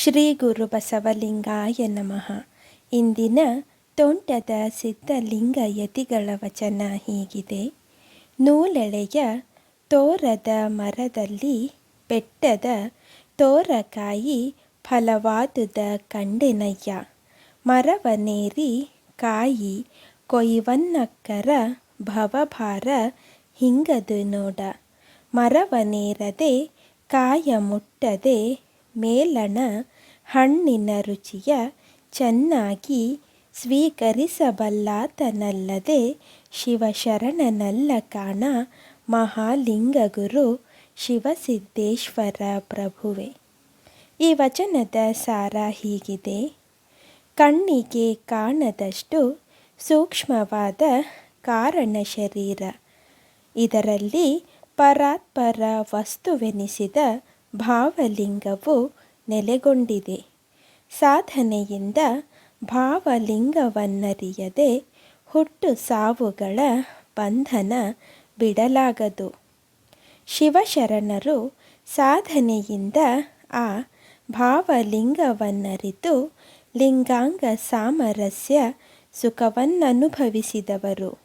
ಶ್ರೀ ಗುರು ಬಸವಲಿಂಗಾಯ ನಮಃ. ಇಂದಿನ ತೋಂಟದ ಸಿದ್ಧಲಿಂಗ ಯತಿಗಳ ವಚನ ಹೀಗಿದೆ. ನೂಲೆಳೆಯ ತೋರದ ಮರದಲ್ಲಿ ಬೆಟ್ಟದ ತೋರಕಾಯಿ ಫಲವಾದುದ ಕಂಡೆನಯ್ಯ. ಮರವನೇರಿ ಕಾಯಿ ಕೊಯ್ವನ್ನಕ್ಕರ ಭವಭಾರ ಹಿಂಗದು ನೋಡ. ಮರವನೇರದೆ ಕಾಯ ಮುಟ್ಟದೆ ಮೇಲಣ ಹಣ್ಣಿನ ರುಚಿಯ ಚೆನ್ನಾಗಿ ಸ್ವೀಕರಿಸಬಲ್ಲಾತನಲ್ಲದೆ ಶಿವಶರಣನಲ್ಲ ಕಾಣ ಮಹಾಲಿಂಗಗುರು ಶಿವಸಿದ್ದೇಶ್ವರ ಪ್ರಭುವೆ. ಈ ವಚನದ ಸಾರ ಹೀಗಿದೆ. ಕಣ್ಣಿಗೆ ಕಾಣದಷ್ಟು ಸೂಕ್ಷ್ಮವಾದ ಕಾರಣ ಶರೀರ. ಇದರಲ್ಲಿ ಪರಾತ್ಪರ ವಸ್ತುವೆನಿಸಿದ ಭಾವಲಿಂಗವು ನೆಲೆಗೊಂಡಿದೆ. ಸಾಧನೆಯಿಂದ ಭಾವಲಿಂಗವನ್ನರಿಯದೆ ಹುಟ್ಟು ಸಾವುಗಳ ಬಂಧನ ಬಿಡಲಾಗದು. ಶಿವಶರಣರು ಸಾಧನೆಯಿಂದ ಆ ಭಾವಲಿಂಗವನ್ನರಿತು ಲಿಂಗಾಂಗ ಸಾಮರಸ್ಯ ಸುಖವನ್ನನುಭವಿಸಿದವರು.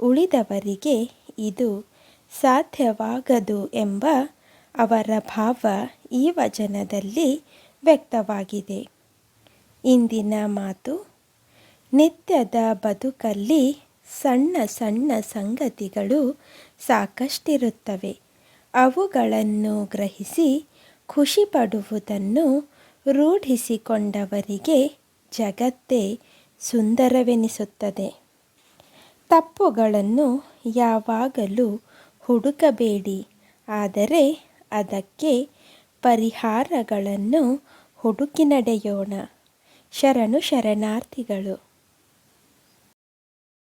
ಉಳಿದವರಿಗೆ ಇದು ಸಾಧ್ಯವಾಗದು ಎಂಬ ಅವರ ಭಾವ ಈ ವಚನದಲ್ಲಿ ವ್ಯಕ್ತವಾಗಿದೆ. ಇಂದಿನ ಮಾತು, ನಿತ್ಯದ ಬದುಕಲ್ಲಿ ಸಣ್ಣ ಸಣ್ಣ ಸಂಗತಿಗಳು ಸಾಕಷ್ಟಿರುತ್ತವೆ. ಅವುಗಳನ್ನು ಗ್ರಹಿಸಿ ಖುಷಿಪಡುವುದನ್ನು ರೂಢಿಸಿಕೊಂಡವರಿಗೆ ಜಗತ್ತೇ ಸುಂದರವೆನಿಸುತ್ತದೆ. ತಪ್ಪುಗಳನ್ನು ಯಾವಾಗಲೂ ಹುಡುಕಬೇಡಿ, ಆದರೆ ಅದಕ್ಕೆ ಪರಿಹಾರಗಳನ್ನು ಹುಡುಕಿ ನಡೆಯೋಣ. ಶರಣು ಶರಣಾರ್ಥಿಗಳು.